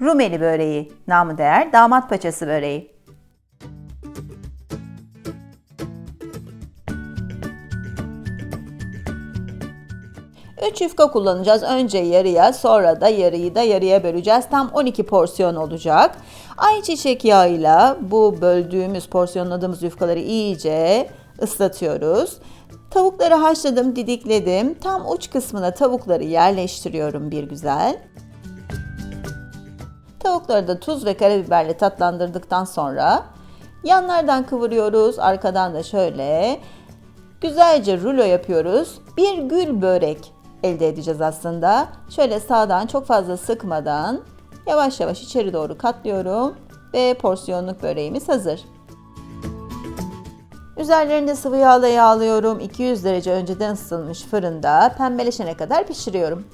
Rumeli böreği, namı değer damat paçası böreği. Üç yufka kullanacağız. Önce yarıya, sonra da yarıyı da yarıya böleceğiz. Tam 12 porsiyon olacak. Ayçiçek yağıyla bu böldüğümüz, porsiyonladığımız yufkaları iyice ıslatıyoruz. Tavukları haşladım, didikledim. Tam uç kısmına tavukları yerleştiriyorum bir güzel. Tavukları da tuz ve karabiberle tatlandırdıktan sonra yanlardan kıvırıyoruz. Arkadan da şöyle güzelce rulo yapıyoruz. Bir gül börek elde edeceğiz aslında. Şöyle sağdan çok fazla sıkmadan yavaş yavaş içeri doğru katlıyorum ve porsiyonluk böreğimiz hazır. Üzerlerinde sıvı yağla yağlıyorum. 200 derece önceden ısıtılmış fırında pembeleşene kadar pişiriyorum.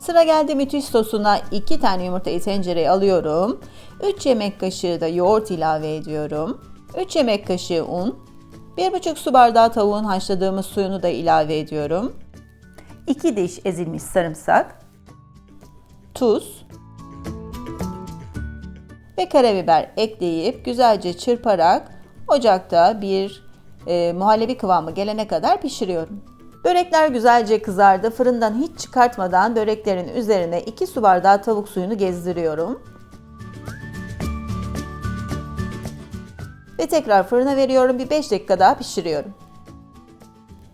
Sıra geldi müthiş sosuna 2 tane yumurtayı tencereye alıyorum. 3 yemek kaşığı da yoğurt ilave ediyorum. 3 yemek kaşığı un. 1,5 su bardağı tavuğun haşladığımız suyunu da ilave ediyorum. 2 diş ezilmiş sarımsak. Tuz. Ve karabiber ekleyip güzelce çırparak ocakta bir e, muhallebi kıvamı gelene kadar pişiriyorum. Börekler güzelce kızardı. Fırından hiç çıkartmadan böreklerin üzerine 2 su bardağı tavuk suyunu gezdiriyorum. Ve tekrar fırına veriyorum. Bir 5 dakika daha pişiriyorum.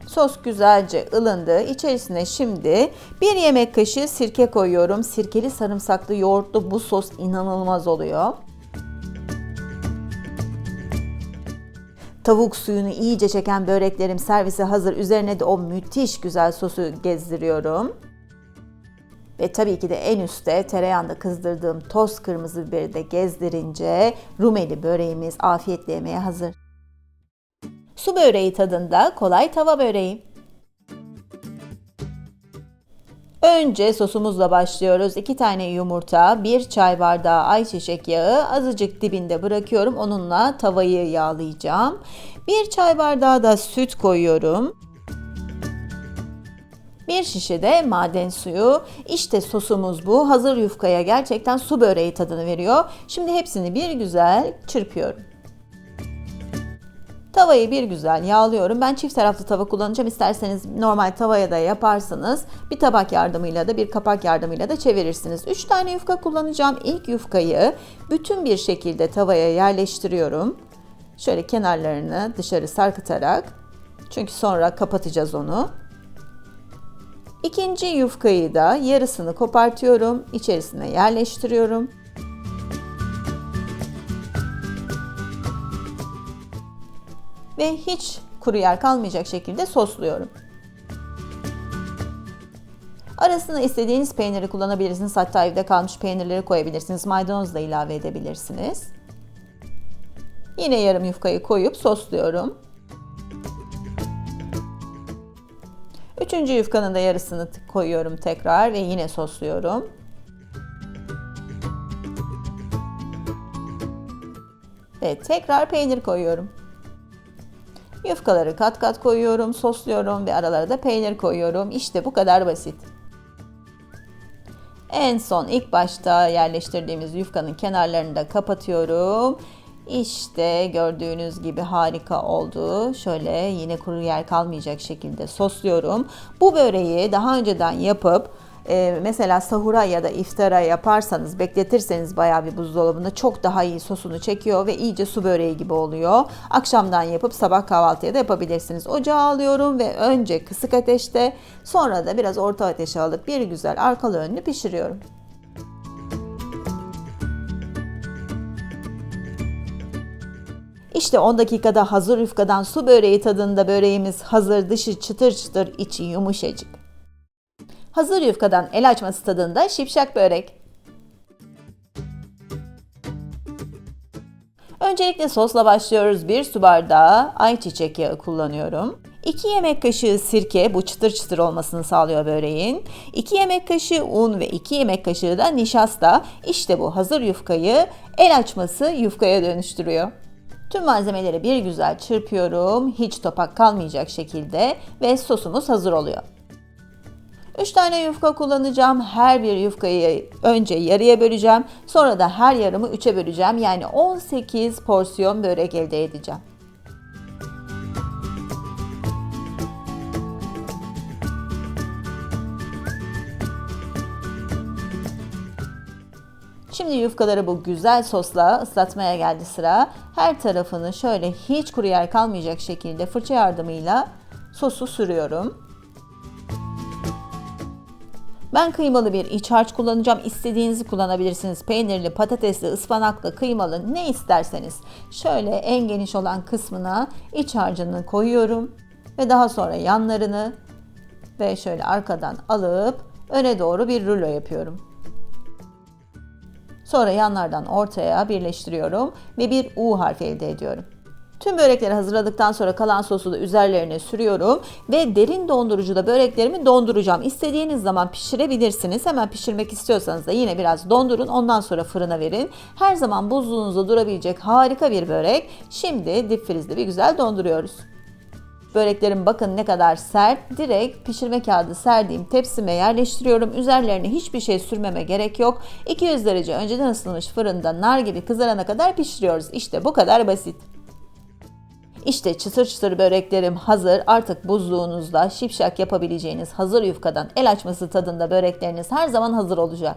Sos güzelce ılındı. İçerisine şimdi bir yemek kaşığı sirke koyuyorum. Sirkeli sarımsaklı yoğurtlu bu sos inanılmaz oluyor. Tavuk suyunu iyice çeken böreklerim servise hazır. Üzerine de o müthiş güzel sosu gezdiriyorum. Ve tabii ki de en üstte tereyağında kızdırdığım toz kırmızı biberi de gezdirince Rumeli böreğimiz afiyetle yemeye hazır. Su böreği tadında kolay tava böreği. Önce sosumuzla başlıyoruz. 2 tane yumurta, 1 çay bardağı ayçiçek yağı azıcık dibinde bırakıyorum. Onunla tavayı yağlayacağım. 1 çay bardağı da süt koyuyorum. Bir şişe de maden suyu. İşte sosumuz bu. Hazır yufkaya gerçekten su böreği tadını veriyor. Şimdi hepsini bir güzel çırpıyorum. Tavayı bir güzel yağlıyorum. Ben çift taraflı tava kullanacağım. İsterseniz normal tavaya da yaparsınız. Bir tabak yardımıyla da bir kapak yardımıyla da çevirirsiniz. 3 tane yufka kullanacağım. İlk yufkayı bütün bir şekilde tavaya yerleştiriyorum. Şöyle kenarlarını dışarı sarkıtarak. Çünkü sonra kapatacağız onu. İkinci yufkayı da yarısını kopartıyorum. içerisine yerleştiriyorum. Ve hiç kuru yer kalmayacak şekilde sosluyorum. Arasına istediğiniz peyniri kullanabilirsiniz. Hatta evde kalmış peynirleri koyabilirsiniz. Maydanoz da ilave edebilirsiniz. Yine yarım yufkayı koyup sosluyorum. Üçüncü yufkanın da yarısını koyuyorum tekrar ve yine sosluyorum. Ve tekrar peynir koyuyorum. Yufkaları kat kat koyuyorum, sosluyorum ve aralara da peynir koyuyorum. İşte bu kadar basit. En son ilk başta yerleştirdiğimiz yufkanın kenarlarını da kapatıyorum. İşte gördüğünüz gibi harika oldu. Şöyle yine kuru yer kalmayacak şekilde sosluyorum. Bu böreği daha önceden yapıp e, mesela sahura ya da iftara yaparsanız bekletirseniz bayağı bir buzdolabında çok daha iyi sosunu çekiyor ve iyice su böreği gibi oluyor. Akşamdan yapıp sabah kahvaltıya da yapabilirsiniz. Ocağa alıyorum ve önce kısık ateşte sonra da biraz orta ateşe alıp bir güzel arkalı önlü pişiriyorum. İşte 10 dakikada hazır yufkadan su böreği tadında böreğimiz hazır dışı çıtır çıtır içi yumuşacık. Hazır yufkadan el açması tadında şipşak börek. Öncelikle sosla başlıyoruz. 1 su bardağı ayçiçek yağı kullanıyorum. 2 yemek kaşığı sirke bu çıtır çıtır olmasını sağlıyor böreğin. 2 yemek kaşığı un ve 2 yemek kaşığı da nişasta. İşte bu hazır yufkayı el açması yufkaya dönüştürüyor. Tüm malzemeleri bir güzel çırpıyorum. Hiç topak kalmayacak şekilde ve sosumuz hazır oluyor. 3 tane yufka kullanacağım. Her bir yufkayı önce yarıya böleceğim. Sonra da her yarımı 3'e böleceğim. Yani 18 porsiyon börek elde edeceğim. Şimdi yufkaları bu güzel sosla ıslatmaya geldi sıra. Her tarafını şöyle hiç kuru yer kalmayacak şekilde fırça yardımıyla sosu sürüyorum. Ben kıymalı bir iç harç kullanacağım. İstediğinizi kullanabilirsiniz. Peynirli, patatesli, ıspanaklı, kıymalı ne isterseniz. Şöyle en geniş olan kısmına iç harcını koyuyorum. Ve daha sonra yanlarını ve şöyle arkadan alıp öne doğru bir rulo yapıyorum. Sonra yanlardan ortaya birleştiriyorum ve bir U harfi elde ediyorum. Tüm börekleri hazırladıktan sonra kalan sosu da üzerlerine sürüyorum ve derin dondurucuda böreklerimi donduracağım. İstediğiniz zaman pişirebilirsiniz. Hemen pişirmek istiyorsanız da yine biraz dondurun. Ondan sonra fırına verin. Her zaman buzluğunuzda durabilecek harika bir börek. Şimdi dip frizde bir güzel donduruyoruz. Böreklerim bakın ne kadar sert. Direkt pişirme kağıdı serdiğim tepsime yerleştiriyorum. Üzerlerine hiçbir şey sürmeme gerek yok. 200 derece önceden ısıtılmış fırında nar gibi kızarana kadar pişiriyoruz. İşte bu kadar basit. İşte çıtır çıtır böreklerim hazır. Artık buzluğunuzda şipşak yapabileceğiniz hazır yufkadan el açması tadında börekleriniz her zaman hazır olacak.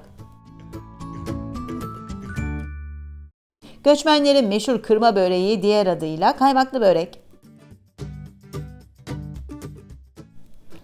Göçmenlerin meşhur kırma böreği diğer adıyla kaymaklı börek.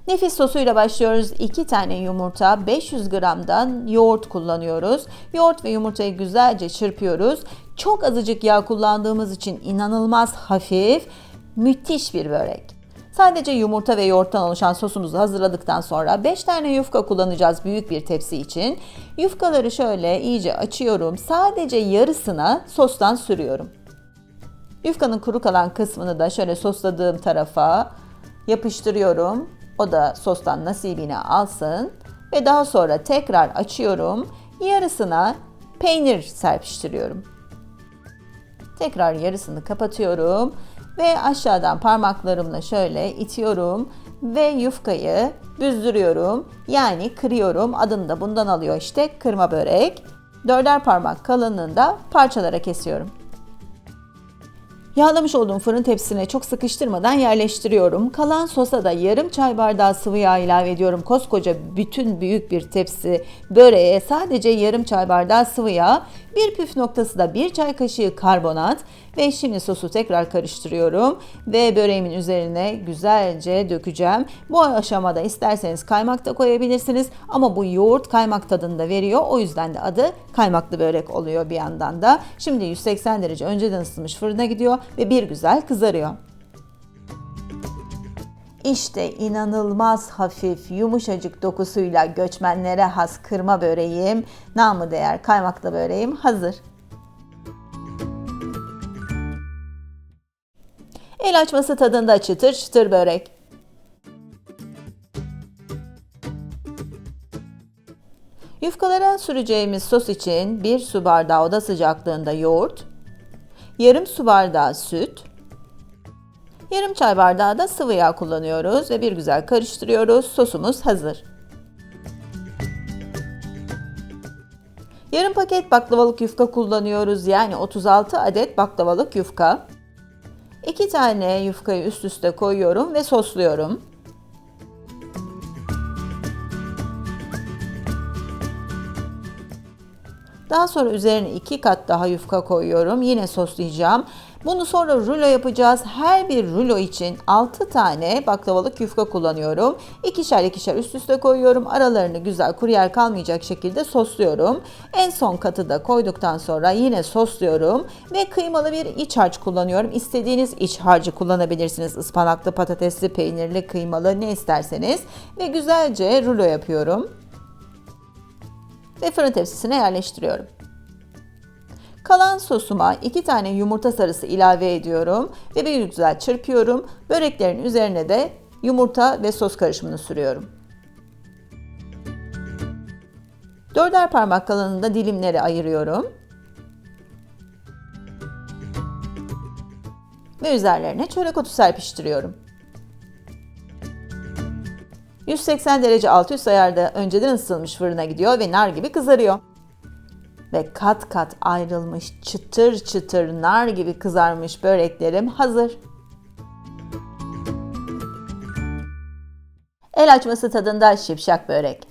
Nefis sosuyla başlıyoruz. 2 tane yumurta, 500 gramdan yoğurt kullanıyoruz. Yoğurt ve yumurtayı güzelce çırpıyoruz. Çok azıcık yağ kullandığımız için inanılmaz hafif, müthiş bir börek. Sadece yumurta ve yoğurttan oluşan sosumuzu hazırladıktan sonra 5 tane yufka kullanacağız büyük bir tepsi için. Yufkaları şöyle iyice açıyorum. Sadece yarısına sostan sürüyorum. Yufkanın kuru kalan kısmını da şöyle sosladığım tarafa yapıştırıyorum. O da sostan nasibini alsın ve daha sonra tekrar açıyorum. Yarısına peynir serpiştiriyorum. Tekrar yarısını kapatıyorum ve aşağıdan parmaklarımla şöyle itiyorum ve yufkayı büzdürüyorum. Yani kırıyorum. Adını da bundan alıyor işte kırma börek. Dörder parmak kalınlığında parçalara kesiyorum. Yağlamış olduğum fırın tepsisine çok sıkıştırmadan yerleştiriyorum. Kalan sosa da yarım çay bardağı sıvı yağ ilave ediyorum. Koskoca bütün büyük bir tepsi böreğe sadece yarım çay bardağı sıvı yağ, bir püf noktası da bir çay kaşığı karbonat ve şimdi sosu tekrar karıştırıyorum ve böreğimin üzerine güzelce dökeceğim. Bu aşamada isterseniz kaymak da koyabilirsiniz ama bu yoğurt kaymak tadını da veriyor. O yüzden de adı kaymaklı börek oluyor bir yandan da. Şimdi 180 derece önceden ısıtılmış fırına gidiyor ve bir güzel kızarıyor. İşte inanılmaz hafif, yumuşacık dokusuyla göçmenlere has kırma böreğim, namı değer kaymaklı böreğim hazır. El açması tadında çıtır çıtır börek. Yufkalara süreceğimiz sos için 1 su bardağı oda sıcaklığında yoğurt, yarım su bardağı süt, yarım çay bardağı da sıvı yağ kullanıyoruz ve bir güzel karıştırıyoruz. Sosumuz hazır. Yarım paket baklavalık yufka kullanıyoruz. Yani 36 adet baklavalık yufka. 2 tane yufkayı üst üste koyuyorum ve sosluyorum. Daha sonra üzerine iki kat daha yufka koyuyorum. Yine soslayacağım. Bunu sonra rulo yapacağız. Her bir rulo için 6 tane baklavalık yufka kullanıyorum. İkişer ikişer üst üste koyuyorum. Aralarını güzel kuru yer kalmayacak şekilde sosluyorum. En son katı da koyduktan sonra yine sosluyorum. Ve kıymalı bir iç harç kullanıyorum. İstediğiniz iç harcı kullanabilirsiniz. Ispanaklı, patatesli, peynirli, kıymalı ne isterseniz. Ve güzelce rulo yapıyorum ve fırın tepsisine yerleştiriyorum. Kalan sosuma 2 tane yumurta sarısı ilave ediyorum ve bir güzel çırpıyorum. Böreklerin üzerine de yumurta ve sos karışımını sürüyorum. Dörder parmak kalınlığında dilimleri ayırıyorum. Ve üzerlerine çörek otu serpiştiriyorum. 180 derece alt üst ayarda önceden ısıtılmış fırına gidiyor ve nar gibi kızarıyor. Ve kat kat ayrılmış çıtır çıtır nar gibi kızarmış böreklerim hazır. El açması tadında şipşak börek.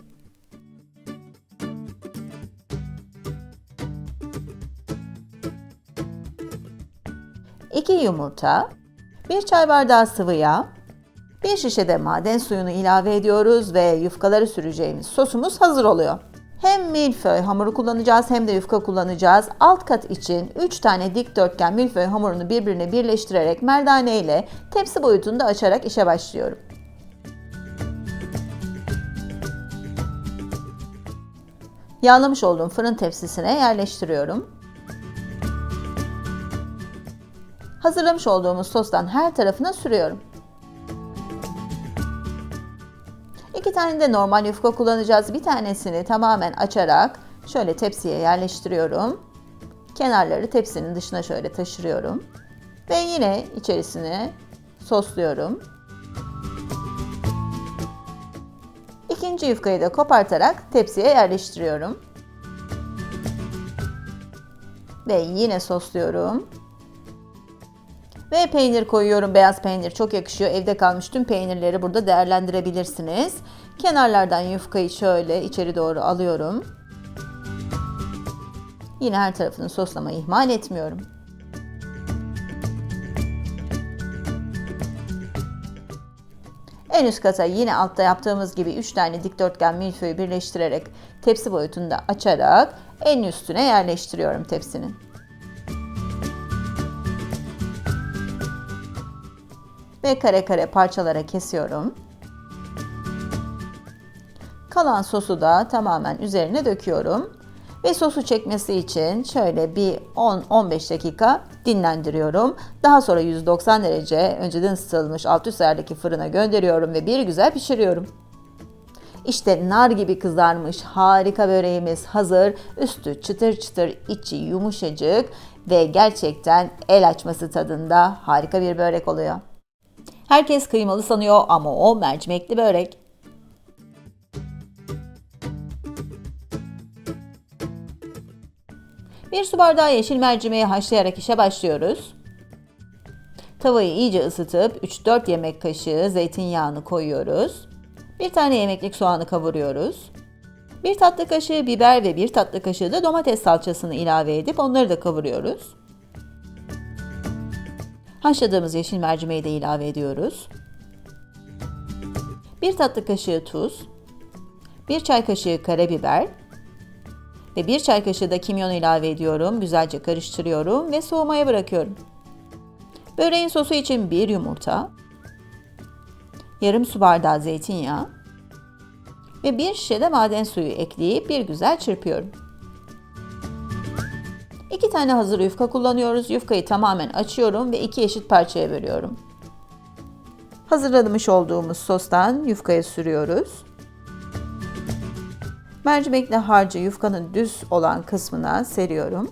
İki yumurta, bir çay bardağı sıvı yağ, bir şişe de maden suyunu ilave ediyoruz ve yufkaları süreceğimiz sosumuz hazır oluyor. Hem milföy hamuru kullanacağız hem de yufka kullanacağız. Alt kat için 3 tane dikdörtgen milföy hamurunu birbirine birleştirerek merdane ile tepsi boyutunda açarak işe başlıyorum. Yağlamış olduğum fırın tepsisine yerleştiriyorum. Hazırlamış olduğumuz sostan her tarafına sürüyorum. Tane de normal yufka kullanacağız. Bir tanesini tamamen açarak şöyle tepsiye yerleştiriyorum. Kenarları tepsinin dışına şöyle taşırıyorum. Ve yine içerisine sosluyorum. İkinci yufkayı da kopartarak tepsiye yerleştiriyorum. Ve yine sosluyorum. Ve peynir koyuyorum. Beyaz peynir çok yakışıyor. Evde kalmış tüm peynirleri burada değerlendirebilirsiniz. Kenarlardan yufkayı şöyle içeri doğru alıyorum. Yine her tarafını soslamayı ihmal etmiyorum. En üst kata yine altta yaptığımız gibi 3 tane dikdörtgen milföyü birleştirerek tepsi boyutunda açarak en üstüne yerleştiriyorum tepsinin. Ve kare kare parçalara kesiyorum. Kalan sosu da tamamen üzerine döküyorum. Ve sosu çekmesi için şöyle bir 10-15 dakika dinlendiriyorum. Daha sonra 190 derece önceden ısıtılmış alt üst ayardaki fırına gönderiyorum ve bir güzel pişiriyorum. İşte nar gibi kızarmış harika böreğimiz hazır. Üstü çıtır çıtır, içi yumuşacık ve gerçekten el açması tadında harika bir börek oluyor. Herkes kıymalı sanıyor ama o mercimekli börek. Bir su bardağı yeşil mercimeği haşlayarak işe başlıyoruz. Tavayı iyice ısıtıp 3-4 yemek kaşığı zeytinyağını koyuyoruz. Bir tane yemeklik soğanı kavuruyoruz. Bir tatlı kaşığı biber ve bir tatlı kaşığı da domates salçasını ilave edip onları da kavuruyoruz. Haşladığımız yeşil mercimeği de ilave ediyoruz. Bir tatlı kaşığı tuz, bir çay kaşığı karabiber ve bir çay kaşığı da kimyon ilave ediyorum. Güzelce karıştırıyorum ve soğumaya bırakıyorum. Böreğin sosu için bir yumurta, yarım su bardağı zeytinyağı ve bir şişe de maden suyu ekleyip bir güzel çırpıyorum. İki tane hazır yufka kullanıyoruz. Yufkayı tamamen açıyorum ve iki eşit parçaya bölüyorum. Hazırlamış olduğumuz sostan yufkaya sürüyoruz. Mercimekli harcı yufkanın düz olan kısmına seriyorum.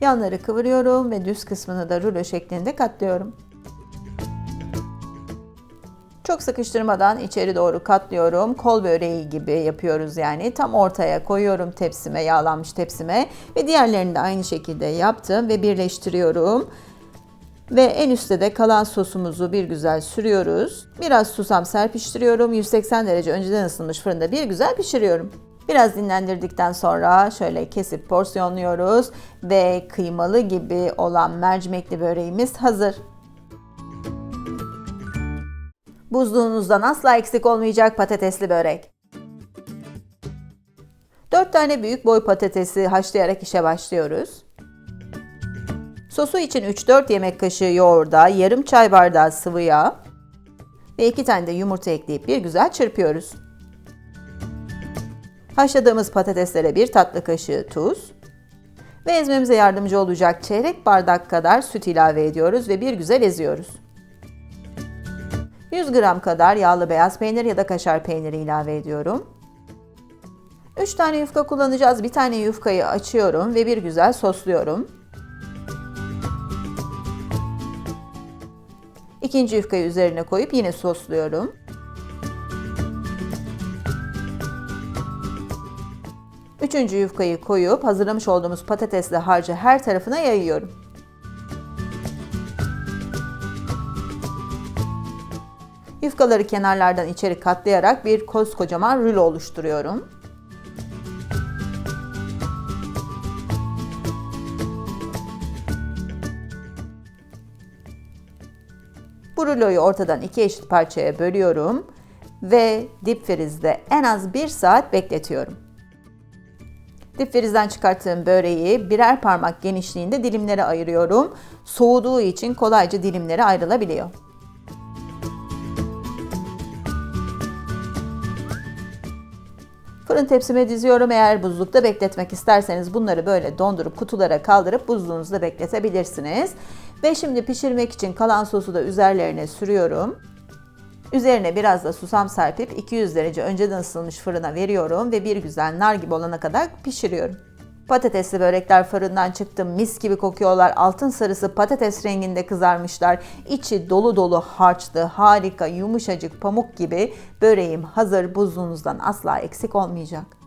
Yanları kıvırıyorum ve düz kısmını da rulo şeklinde katlıyorum. Çok sıkıştırmadan içeri doğru katlıyorum. Kol böreği gibi yapıyoruz yani. Tam ortaya koyuyorum tepsime, yağlanmış tepsime ve diğerlerini de aynı şekilde yaptım ve birleştiriyorum. Ve en üstte de kalan sosumuzu bir güzel sürüyoruz. Biraz susam serpiştiriyorum. 180 derece önceden ısınmış fırında bir güzel pişiriyorum. Biraz dinlendirdikten sonra şöyle kesip porsiyonluyoruz ve kıymalı gibi olan mercimekli böreğimiz hazır. Buzluğunuzdan asla eksik olmayacak patatesli börek. 4 tane büyük boy patatesi haşlayarak işe başlıyoruz. Sosu için 3-4 yemek kaşığı yoğurda, yarım çay bardağı sıvı yağ ve 2 tane de yumurta ekleyip bir güzel çırpıyoruz. Haşladığımız patateslere bir tatlı kaşığı tuz ve ezmemize yardımcı olacak çeyrek bardak kadar süt ilave ediyoruz ve bir güzel eziyoruz. 100 gram kadar yağlı beyaz peynir ya da kaşar peyniri ilave ediyorum. 3 tane yufka kullanacağız. Bir tane yufkayı açıyorum ve bir güzel sosluyorum. İkinci yufkayı üzerine koyup yine sosluyorum. Üçüncü yufkayı koyup hazırlamış olduğumuz patatesli harcı her tarafına yayıyorum. Yufkaları kenarlardan içeri katlayarak bir koskocaman rulo oluşturuyorum. Bu ruloyu ortadan iki eşit parçaya bölüyorum ve dip frizde en az bir saat bekletiyorum. Dip frizden çıkarttığım böreği birer parmak genişliğinde dilimlere ayırıyorum. Soğuduğu için kolayca dilimlere ayrılabiliyor. Fırın tepsime diziyorum. Eğer buzlukta bekletmek isterseniz bunları böyle dondurup kutulara kaldırıp buzluğunuzda bekletebilirsiniz. Ve şimdi pişirmek için kalan sosu da üzerlerine sürüyorum. Üzerine biraz da susam serpip 200 derece önceden ısınmış fırına veriyorum ve bir güzel nar gibi olana kadar pişiriyorum. Patatesli börekler fırından çıktı. Mis gibi kokuyorlar. Altın sarısı patates renginde kızarmışlar. İçi dolu dolu harçlı, harika, yumuşacık pamuk gibi böreğim hazır. Buzluğunuzdan asla eksik olmayacak.